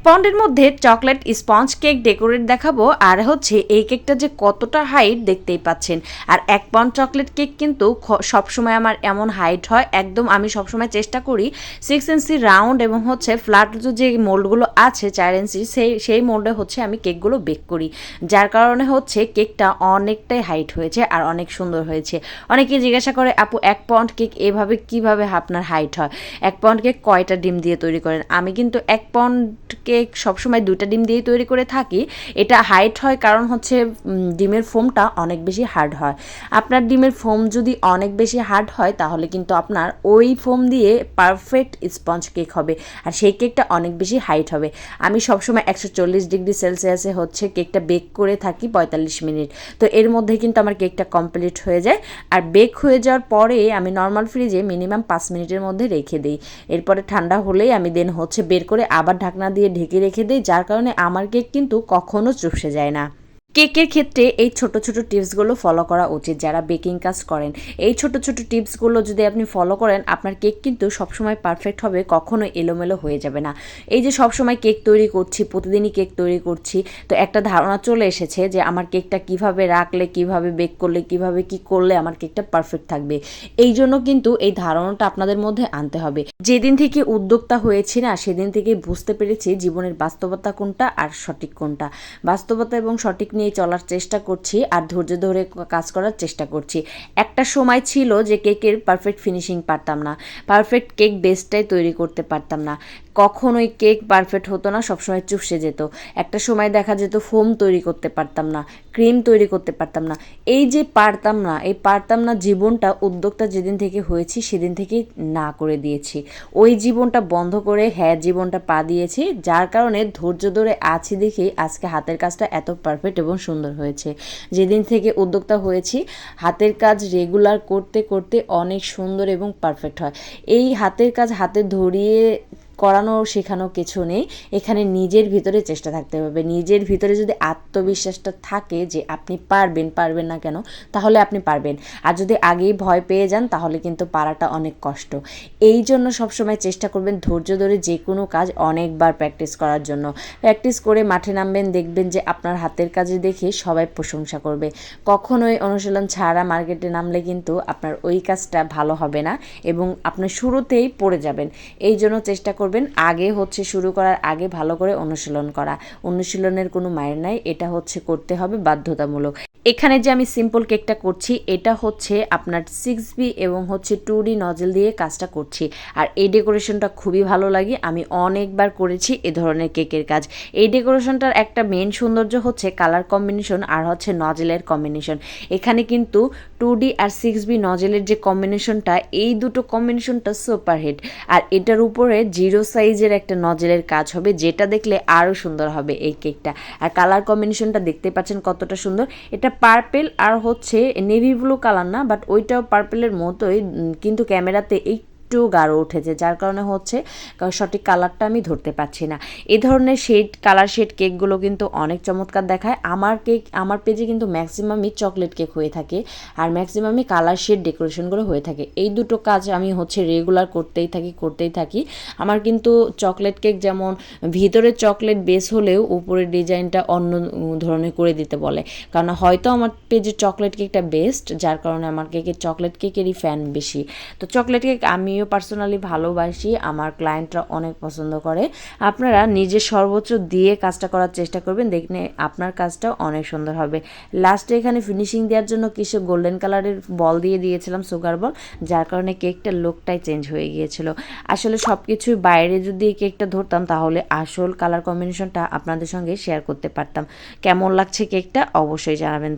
এক পাউন্ডের মধ্যে চকলেট, স্পঞ্জ কেক ডেকোরেট দেখাবো, আর হচ্ছে এই কেকটা যে কতটা হাইট দেখতেই পাচ্ছেন। আর এক পাউন্ড চকলেট কেক কিন্তু সবসময় আমার এমন হাইট হয়, একদম আমি সবসময় চেষ্টা করি সিক্স ইঞ্চি রাউন্ড এবং হচ্ছে ফ্ল্যাট যে মোল্ডগুলো আছে চার ইঞ্চি সেই সেই মোল্ডে হচ্ছে আমি কেকগুলো বেক করি। যার কারণে হচ্ছে কেকটা অনেকটাই হাইট হয়েছে আর অনেক সুন্দর হয়েছে। অনেকে জিজ্ঞাসা করে, আপু, এক পাউন্ড কেক এভাবে কীভাবে আপনার হাইট হয়? এক পাউন্ড কেক কয়টা ডিম দিয়ে তৈরি করেন? আমি কিন্তু এক পাউন্ড কেক সবসময় দুইটা ডিম দিয়েই তৈরি করে থাকি, এটা হাইট হয় কারণ হচ্ছে ডিমের ফোমটা অনেক বেশি হার্ড হয়। আপনার ডিমের ফোম যদি অনেক বেশি হার্ড হয়, তাহলে কিন্তু আপনার ওই ফোম দিয়ে পারফেক্ট স্পঞ্জ কেক হবে আর সেই কেকটা অনেক বেশি হাইট হবে। আমি সবসময় একশো চল্লিশ ডিগ্রি সেলসিয়াসে হচ্ছে কেকটা বেক করে থাকি পঁয়তাল্লিশ মিনিট। তো এর মধ্যে কিন্তু আমার কেকটা কমপ্লিট হয়ে যায় আর বেক হয়ে যাওয়ার পরে আমি নর্মাল ফ্রিজে মিনিমাম পাঁচ মিনিটের মধ্যে রেখে দিই। এরপরে ঠান্ডা হলেই আমি দেন হচ্ছে বের করে আবার ঢাকনা দিয়ে ঢেকে রেখে দিই যার কারণে আমার কেক কিন্তু কখনো চুপসে যায় না। কেকের ক্ষেত্রে এই ছোট ছোট টিপসগুলো ফলো করা উচিত যারা বেকিং কাজ করেন। এই ছোট ছোট টিপসগুলো যদি আপনি ফলো করেন, আপনার কেক কিন্তু সবসময় পারফেক্ট হবে কখনো এলোমেলো হয়ে যাবে না। এই যে সবসময় কেক তৈরি করছি, প্রতিদিনই কেক তৈরি করছি, তো একটা ধারণা চলে এসেছে যে আমার কেকটা কীভাবে রাখলে, কীভাবে বেক করলে, কীভাবে কি করলে আমার কেকটা পারফেক্ট থাকবে। এই জন্য কিন্তু এই ধারণাটা আপনাদের মধ্যে আনতে হবে। যেদিন থেকে উদ্যোক্তা হয়েছি না, সেদিন থেকে বুঝতে পেরেছি জীবনের বাস্তবতা কোনটা আর সঠিক কোনটা। বাস্তবতা এবং সঠিক নিয়ে চলার চেষ্টা করছি আর ধৈর্য ধরে কাজ করার চেষ্টা করছি। একটা সময় ছিল যে কেকের পারফেক্ট ফিনিশিং পারতাম না। পারফেক্ট কেক বেসটাই তৈরি করতে পারতাম না। কখনোই কেক পারফেক্ট হতো না, সবসময় চুপসে যেত। একটা সময় দেখা যেত ফোম তৈরি করতে পারতাম না, ক্রিম তৈরি করতে পারতাম না। এই যে পারতাম না, এই পারতাম না জীবনটা উদ্যোক্তা যেদিন থেকে হয়েছি, সেদিন থেকেই না করে দিয়েছি। ওই জীবনটা বন্ধ করে হ্যাঁ জীবনটা পা দিয়েছি, যার কারণে ধৈর্য ধরে আছি দেখেই আজকে হাতের কাজটা এত পারফেক্ট এবং সুন্দর হয়েছে। যেদিন থেকে উদ্যোক্তা হয়েছি, হাতের কাজ রেগুলার করতে করতে অনেক সুন্দর এবং পারফেক্ট হয়। এই হাতের কাজ হাতে ধরিয়ে করানো শেখানো কিছু নেই। এখানে নিজের ভিতরে চেষ্টা থাকতে হবে। নিজের ভিতরে যদি আত্মবিশ্বাসটা থাকে যে আপনি পারবেন পারবেন না কেন, তাহলে আপনি পারবেন। আর যদি আগেই ভয় পেয়ে যান, তাহলে কিন্তু পারাটা অনেক কষ্ট। এই জন্য সবসময় চেষ্টা করবেন ধৈর্য ধরে যে কোনো কাজ অনেকবার প্র্যাকটিস করার জন্য। প্র্যাকটিস করে মাঠে নামবেন, দেখবেন যে আপনার হাতের কাজে দেখে সবাই প্রশংসা করবে। কখনোই অনুশীলন ছাড়া মার্কেটে নামলে কিন্তু আপনার ওই কাজটা ভালো হবে না এবং আপনি শুরুতেই পড়ে যাবেন। এই জন্য চেষ্টা করবেন আগে হচ্ছে শুরু করার আগে ভালো করে অনুশীলন করা। অনুশীলনের কোনো মায়ের নাই, এটা হচ্ছে করতে হবে বাধ্যতামূলক। এখানে যে আমি সিম্পল কেকটা করছি, এটা হচ্ছে আপনার সিক্স বি এবং হচ্ছে টু ডি নজেল দিয়ে কাজটা করছি। আর এই ডেকোরেশনটা খুবই ভালো লাগে, আমি অনেকবার করেছি এ ধরনের কেকের কাজ। এই ডেকোরেশনটার একটা মেন সৌন্দর্য হচ্ছে কালার কম্বিনেশন আর হচ্ছে নজেলের কম্বিনেশন এখানে কিন্তু টু ডি আর সিক্স বি নজেলের যে কম্বিনেশনটা এই দুটো কম্বিনেশনটা সুপার হিট আর এটার উপরে জিরো সাইজের একটা নজেলের কাজ হবে, যেটা দেখলে আরও সুন্দর হবে এই কেকটা আর কালার কম্বিনেশনটা দেখতে পাচ্ছেন কতটা সুন্দর। এটা পার্পেল আর হচ্ছে নেভি ব্লু কালার না বাট ওইটাও পার্পেলের মতোই কিন্তু ক্যামেরাতে একটু গাঢ় উঠেছে, যার কারণে হচ্ছে সঠিক কালারটা আমি ধরতে পারছি না। এই ধরনের শেড কালার শেড কেকগুলো কিন্তু অনেক চমৎকার দেখায়। আমার কেক আমার পেজে কিন্তু ম্যাক্সিমামই চকলেট কেক হয়ে থাকে আর ম্যাক্সিমামই কালার শেড ডেকোরেশনগুলো হয়ে থাকে। এই দুটো কাজ আমি হচ্ছে রেগুলার করতেই থাকি করতেই থাকি। আমার কিন্তু চকলেট কেক যেমন ভিতরে চকলেট বেস হলেও উপরের ডিজাইনটা অন্য ধরনের করে দিতে বলে। কারণ হয়তো আমার পেজে চকলেট কেকটা বেস্ট যার কারণে আমার কেকের চকলেট কেকেরই ফ্যান বেশি। তো চকলেট কেক আমিও পার্সোনালি ভালোবাসি, আমার ক্লায়েন্টরা অনেক পছন্দ করে। আপনারা নিজের সর্বোচ্চ দিয়ে কাজটা করার চেষ্টা করবেন, দেখলে আপনার কাজটাও অনেক সুন্দর হবে। লাস্টে এখানে ফিনিশিং দেওয়ার জন্য কিছু গোল্ডেন কালারের বল দিয়ে দিয়েছিলাম সুগার বল যার কারণে কেকটার লুকটাই চেঞ্জ হয়ে গিয়েছিল। আসলে সব কিছুই বাইরে যদি কেকটা ধরতাম, তাহলে আসল কালার কম্বিনেশনটা আপনাদের সঙ্গে শেয়ার করতে পারতাম। কেমন লাগছে কেকটা অবশ্যই জানাবেন।